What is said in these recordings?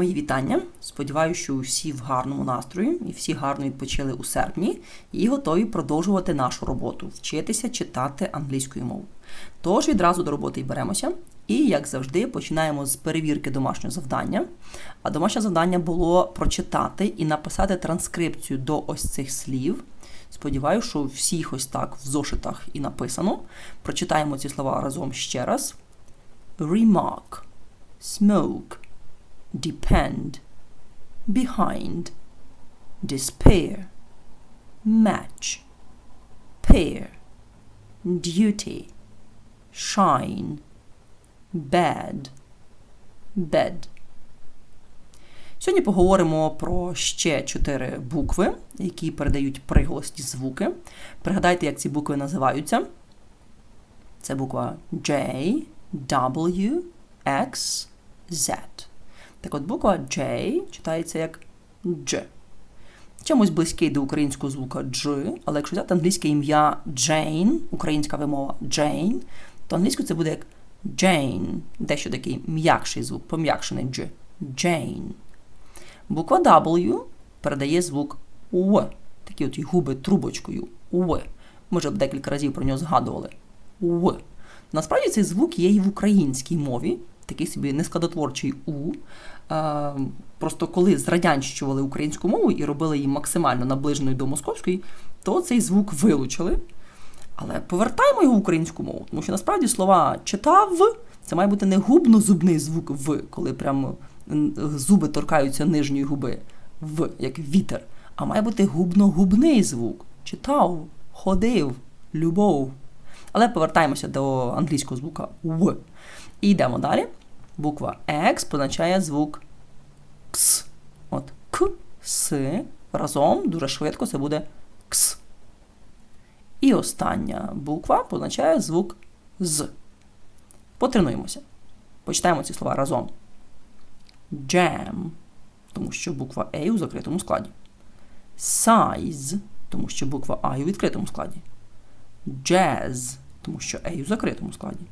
Мої вітання. Сподіваюся, що всі в гарному настрої і всі гарно відпочили у серпні і готові продовжувати нашу роботу вчитися читати англійською мовою. Тож відразу до роботи й беремося. І, як завжди, починаємо з перевірки домашнього завдання. А домашнє завдання було прочитати і написати транскрипцію до ось цих слів. Сподіваюся, що всіх ось так в зошитах і написано. Прочитаємо ці слова разом ще раз: remark, smoke depend, behind, despair, match, pair, duty, shine, bad, bed. Сьогодні поговоримо про ще чотири букви, які передають приголосні звуки. Пригадайте, як ці букви називаються. Це буква J, W, X, Z. Так от буква J читається як Дж. Чомусь близький до українського звука Дж, але якщо взяти англійське ім'я Джейн, українська вимова Джейн, то англійською це буде як Джейн, дещо такий м'якший звук, пом'якшений Дж. Джейн. Буква W передає звук В. Такі от губи трубочкою В. Ми вже декілька разів про нього згадували. В. Насправді цей звук є і в українській мові такий собі нескладотворчий У. Просто коли зрадянщували українську мову і робили її максимально наближеною до московської, то цей звук вилучили. Але повертаємо його в українську мову, тому що насправді слова читав це має бути не губно-зубний звук в, коли прямо зуби торкаються нижньої губи, в, як вітер, а має бути губно-губний звук. Читав, ходив, любов. Але повертаємося до англійського звука В. І йдемо далі буква X позначає звук Кс. От К, С. Разом дуже швидко це буде Кс. І остання буква позначає звук З. Потренуємося. Почитаємо ці слова разом. Jam, тому що буква A у закритому складі. Size, тому що буква А у відкритому складі. Jazz, тому що A у закритому складі.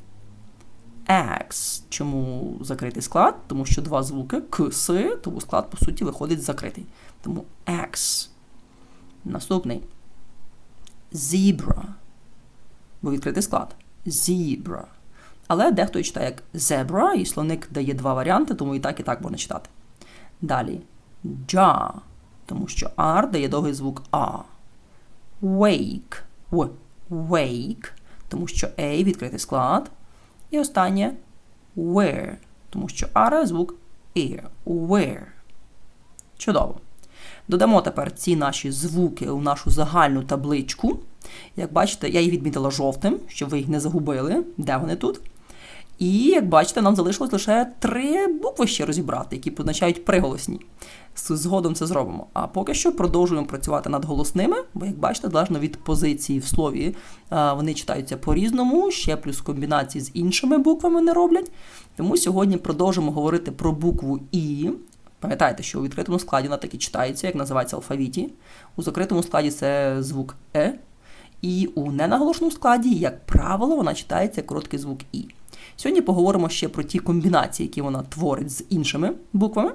X. Чому закритий склад? Тому що два звуки К, С, тому склад, по суті, виходить закритий. Тому X. Наступний. Zebra. Бо відкритий склад. Zebra. Але дехто читає як zebra, і словник дає два варіанти, тому і так, і так можна читати. Далі. Ja. Тому що R дає довгий звук А. Wake. В. Wake. Тому що A відкритий склад. І останнє where, тому що ара звук ear. Where. Чудово. Додамо тепер ці наші звуки у нашу загальну табличку. Як бачите, я їх відмітила жовтим, щоб ви їх не загубили, де вони тут. І, як бачите, нам залишилось лише три букви ще розібрати, які позначають приголосні. Згодом це зробимо. А поки що продовжуємо працювати над голосними, бо, як бачите, залежно від позиції в слові вони читаються по-різному, ще плюс комбінації з іншими буквами не роблять. Тому сьогодні продовжимо говорити про букву І. Пам'ятаєте, що у відкритому складі вона так і читається, як називається алфавіті. У закритому складі це звук Е. І у ненаголошеному складі, як правило, вона читається короткий звук І. Сьогодні поговоримо ще про ті комбінації, які вона творить з іншими буквами.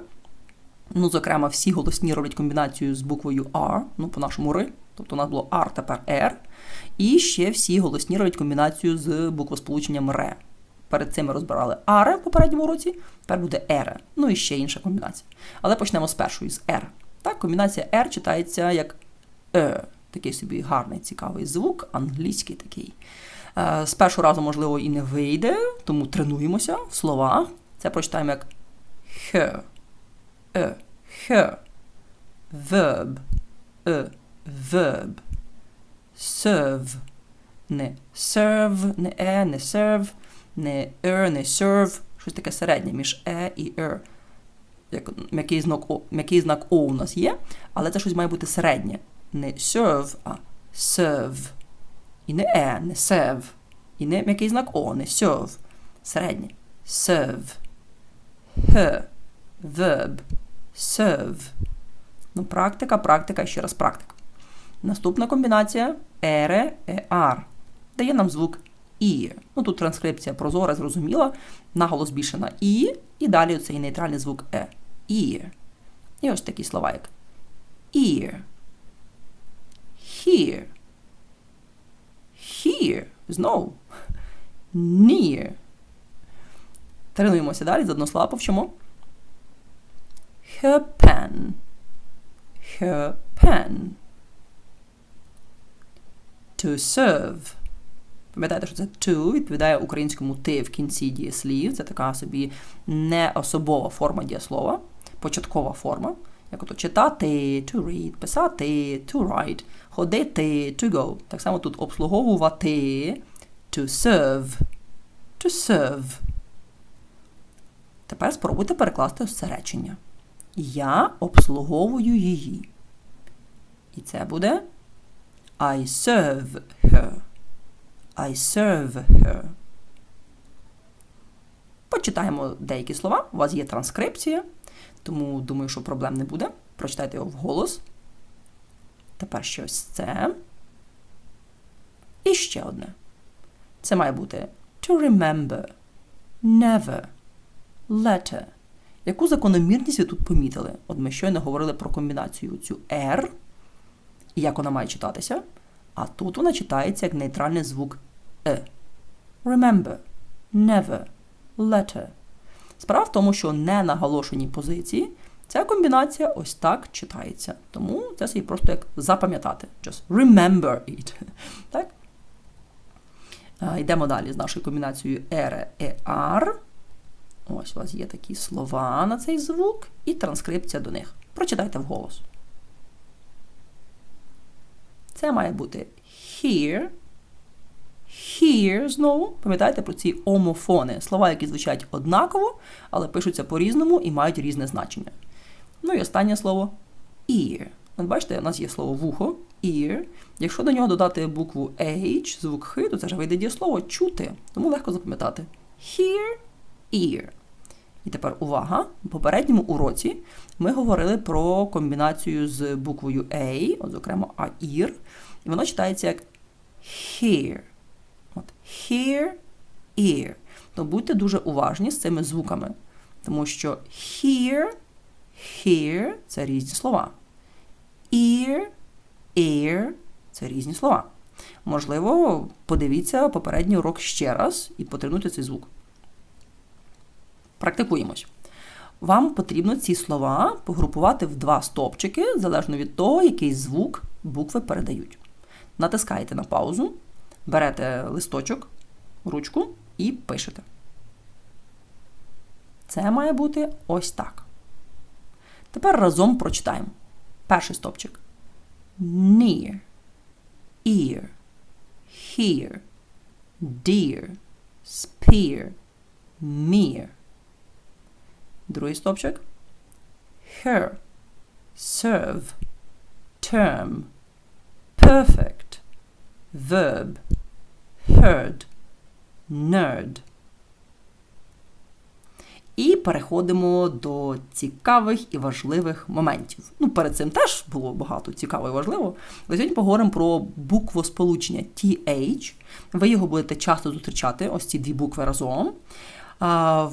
Ну, зокрема, всі голосні роблять комбінацію з буквою R, ну, по-нашому Р. Тобто у нас було R, тепер R. І ще всі голосні роблять комбінацію з буквосполученням Р. Перед цим ми розбирали аре в попередньому році, тепер буде ере. Ну і ще інша комбінація. Але почнемо з першої, з R. Так, комбінація R читається як Е. Такий собі гарний, цікавий звук, англійський такий. Е, з першого разу, можливо, і не вийде, тому тренуємося в словах. Це прочитаємо як х, е, х, verb, е, verb, serve, не serve, не е, не serve, не er, не serve, щось таке середнє між е і er. Як м'який знак О, м'який знак О у нас є, але це щось має бути середнє. Не serve, а serve. І не е, не сев. І не м'який знак О, не сьов. Середнє. Serve. Х. Verb. Serve. Ну, практика, практика і ще раз практика. Наступна комбінація ере, еар. Дає нам звук і. Ну тут транскрипція прозора, зрозуміла. Наголос більше на і. І далі оцей нейтральний звук е. ear. І ось такі слова, як ear, here, here, знову, near. Тренуємося далі, з одного слова повчимо. Her pen, her pen. To serve. Пам'ятаєте, що це to відповідає українському ти в кінці дієслів. Це така собі не особова форма дієслова, початкова форма. Як ото читати, to read, писати, to write, ходити, to go. Так само тут обслуговувати, to serve, to serve. Тепер спробуйте перекласти ось це речення. Я обслуговую її. І це буде I serve her. I serve her. Почитаємо деякі слова. У вас є транскрипція, тому думаю, що проблем не буде. Прочитайте його вголос. Тепер щось це. І ще одне. Це має бути to remember, never, letter. Яку закономірність ви тут помітили? От ми щойно говорили про комбінацію цю R, і як вона має читатися. А тут вона читається як нейтральний звук е. Remember, never, letter. Справа в тому, що не наголошеній позиції ця комбінація ось так читається. Тому це собі просто як запам'ятати. Just remember it. Так? Йдемо далі з нашою комбінацією ере і ар. Ось у вас є такі слова на цей звук і транскрипція до них. Прочитайте вголос. Це має бути here. Here знову. Пам'ятаєте про ці омофони. Слова, які звучать однаково, але пишуться по-різному і мають різне значення. Ну і останнє слово ear. От бачите, у нас є слово вухо, ear. Якщо до нього додати букву H, звук Х, то це ж вийде дієслово чути. Тому легко запам'ятати. Hear, ear. І тепер увага! В попередньому уроці ми говорили про комбінацію з буквою A, от, зокрема AIR, і воно читається як hear. От, hear, ear. То будьте дуже уважні з цими звуками, тому що hear, hear це різні слова. Ear, ear це різні слова. Можливо, подивіться попередній урок ще раз і потренуйте цей звук. Практикуємось. Вам потрібно ці слова погрупувати в два стопчики, залежно від того, який звук букви передають. Натискаєте на паузу, берете листочок, ручку і пишете. Це має бути ось так. Тепер разом прочитаємо. Перший стопчик. Near, ear, hear, dear, spear, mere. Другий стопчик. Her, serve, term, perfect, verb, heard, nerd. І переходимо до цікавих і важливих моментів. Ну, перед цим теж було багато цікаво і важливо. Але сьогодні поговоримо про буквосполучення TH. Ви його будете часто зустрічати, ось ці дві букви разом.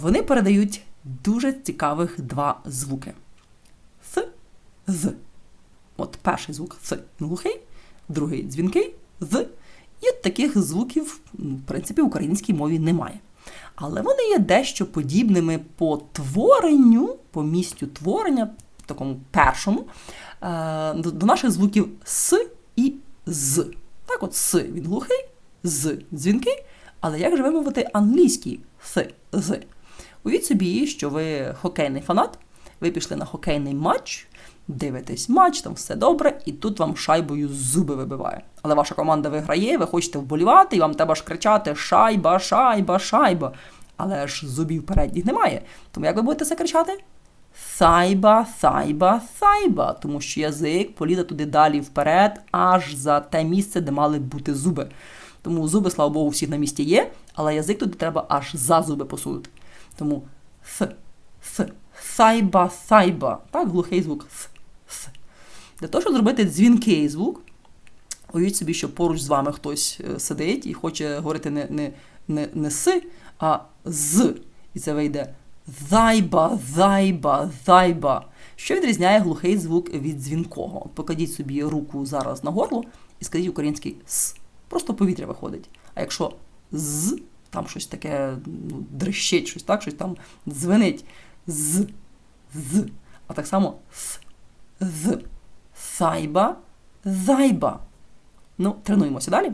Вони передають дуже цікавих два звуки. Th, з. От перший звук Th глухий, другий дзвінкий, з. І таких звуків, в принципі, в українській мові немає. Але вони є дещо подібними по творенню, по місцю творення, такому першому, е, до наших звуків С і З. Так от С він глухий, з дзвінкий, але як же вимовити англійський С, З? Уявіть собі, що ви хокейний фанат, ви пішли на хокейний матч, дивитесь матч, там все добре, і тут вам шайбою зуби вибиває. Але ваша команда виграє, ви хочете вболівати, і вам треба ж кричати Шайба, шайба, шайба. Але ж зубів передніх немає. Тому як ви будете це кричати? Сайба, сайба, сайба. Тому що язик поліде туди далі вперед, аж за те місце, де мали бути зуби. Тому зуби, слава Богу, всіх на місці є, але язик туди треба аж за зуби посунути. Тому с, с, сайба, сайба. Так, глухий звук. С. Для того, щоб зробити дзвінкий звук, уявіть собі, що поруч з вами хтось е, сидить і хоче говорити не не, не, не с, а з. І це вийде Зайба, зайба, зайба. Що відрізняє глухий звук від дзвінкого? Покладіть собі руку зараз на горло і скажіть український с. Просто повітря виходить. А якщо з, там щось таке ну, дрищить, щось так, щось там дзвенить. З, з. А так само с, з. Сайба, зайба. Ну, тренуємося далі.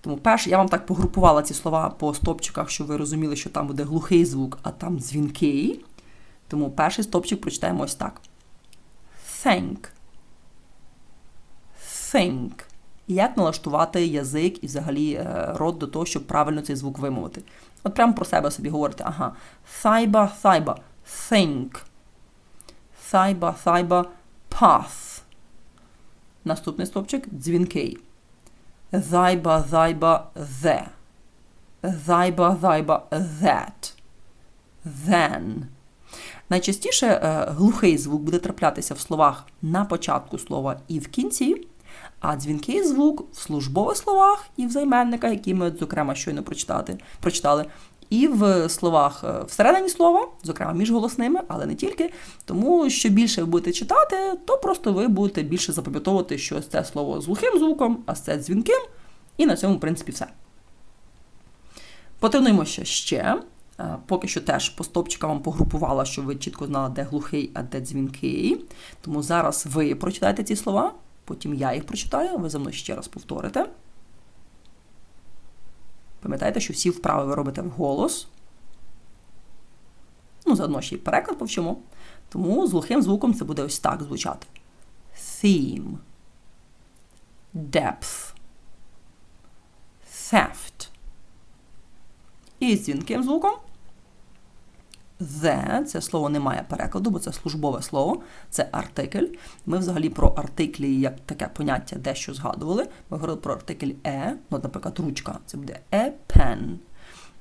Тому перше, я вам так погрупувала ці слова по стопчиках, щоб ви розуміли, що там буде глухий звук, а там дзвінкий. Тому перший стопчик прочитаємо ось так. Think. Think. Як налаштувати язик і взагалі е, рот до того, щоб правильно цей звук вимовити. От прямо про себе собі говорите. Ага. Thaiba, thaiba. Think. Thaiba, thaiba. Path. Наступний стопчик дзвінкий. Зайба, зайба, the. Зайба, зайба, that. Then. Найчастіше е, глухий звук буде траплятися в словах на початку слова і в кінці, а дзвінкий звук в службових словах і в займенниках, які ми, зокрема, щойно прочитати, прочитали, і в словах е, всередині слова, зокрема між голосними, але не тільки. Тому що більше ви будете читати, то просто ви будете більше запам'ятовувати, що це слово з глухим звуком, а це дзвінким, і на цьому, в принципі, все. Потренуємося ще. Е, Поки що теж по стопчикам вам погрупувала, щоб ви чітко знали, де глухий, а де дзвінкий. Тому зараз ви прочитаєте ці слова, потім я їх прочитаю, ви за мною ще раз повторите. Пам'ятайте, що всі вправи ви робите вголос. Ну, заодно ще й переклад повчимо. Тому з глухим звуком це буде ось так звучати: Theme. Depth. Theft. І з дзвінким звуком. The, це слово не має перекладу, бо це службове слово, це артикль. Ми взагалі про артиклі як таке поняття дещо згадували. Ми говорили про артикль е, ну, наприклад, ручка. Це буде a pen.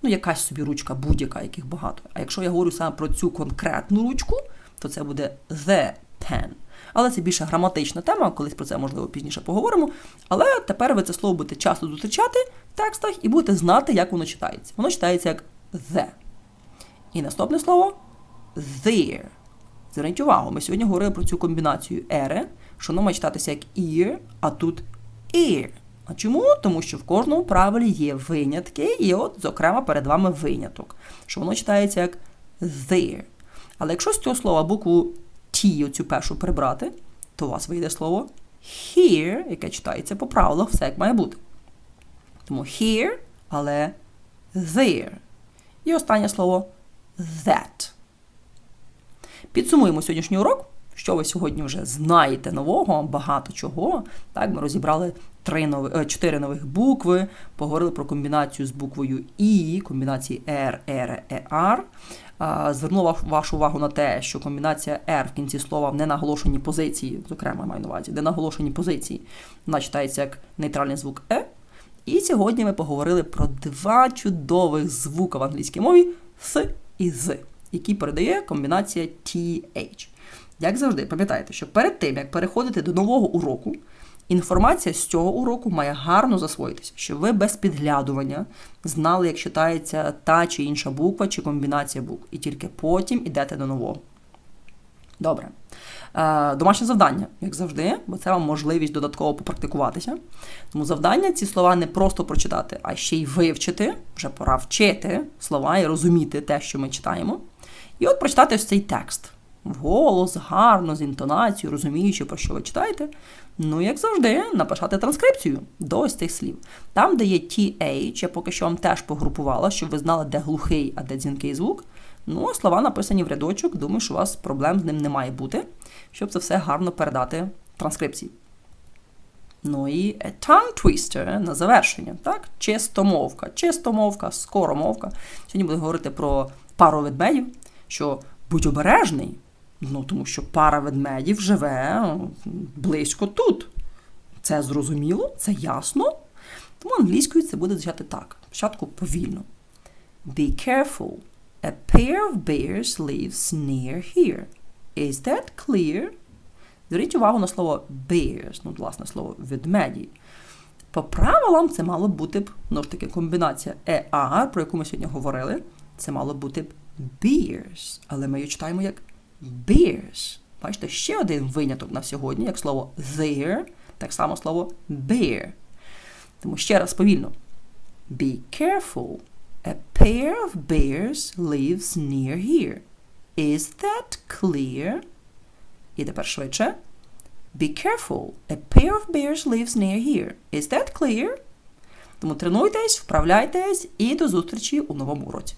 Ну, якась собі ручка, будь-яка, яких багато. А якщо я говорю саме про цю конкретну ручку, то це буде the pen. Але це більше граматична тема, колись про це можливо пізніше поговоримо. Але тепер ви це слово будете часто зустрічати в текстах і будете знати, як воно читається. Воно читається як the. І наступне слово there. Зверніть увагу, ми сьогодні говорили про цю комбінацію ери, що воно має читатися як ear, а тут ear. А чому? Тому що в кожному правилі є винятки, і от, зокрема, перед вами виняток, що воно читається як there. Але якщо з цього слова букву T, оцю першу прибрати, то у вас вийде слово here, яке читається по правилах, все як має бути. Тому here, але there. І останнє слово that. Підсумуємо сьогоднішній урок. Що ви сьогодні вже знаєте нового, багато чого. Так, ми розібрали три нови, чотири нових букви, поговорили про комбінацію з буквою І, комбінації R, R, ER. Звернула вашу увагу на те, що комбінація R в кінці слова в ненаголошеній позиції, зокрема, маю на увазі, де наголошені позиції, вона читається як нейтральний звук E. І сьогодні ми поговорили про два чудових звука в англійській мові С і З, які передає комбінація TH. Як завжди, пам'ятайте, що перед тим, як переходити до нового уроку, інформація з цього уроку має гарно засвоїтися, щоб ви без підглядування знали, як читається та чи інша буква чи комбінація букв. І тільки потім йдете до нового. Добре. Е, домашнє завдання, як завжди, бо це вам можливість додатково попрактикуватися. Тому завдання ці слова не просто прочитати, а ще й вивчити. Вже пора вчити слова і розуміти те, що ми читаємо. І от прочитати ось цей текст. Вголос, гарно, з інтонацією, розуміючи, про що ви читаєте. Ну, як завжди, написати транскрипцію до ось цих слів. Там, де є TH, я поки що вам теж погрупувала, щоб ви знали, де глухий, а де дзвінкий звук. Ну, слова написані в рядочок, думаю, що у вас проблем з ним не має бути, щоб це все гарно передати в транскрипції. Ну і a tongue twister на завершення, так? Чистомовка, чистомовка, скоромовка. Сьогодні буду говорити про пару ведмедів, що будь обережний, ну тому що пара ведмедів живе близько тут. Це зрозуміло, це ясно. Тому англійською це буде звучати так. Спочатку повільно. Be careful. A pair of bears lives near here. Is that clear? Зверніть увагу на слово bears, ну, власне, слово ведмеді. По правилам це мало бути б, ну ж таки, комбінація ER, про яку ми сьогодні говорили. Це мало бути б bears. Але ми її читаємо як bears. Бачите, ще один виняток на сьогодні, як слово there, так само слово bear. Тому ще раз повільно. Be careful. A pair of bears lives near here. Is that clear? І тепер швидше. Be careful. A pair of bears lives near here. Is that clear? Тому тренуйтесь, вправляйтесь і до зустрічі у новому уроці.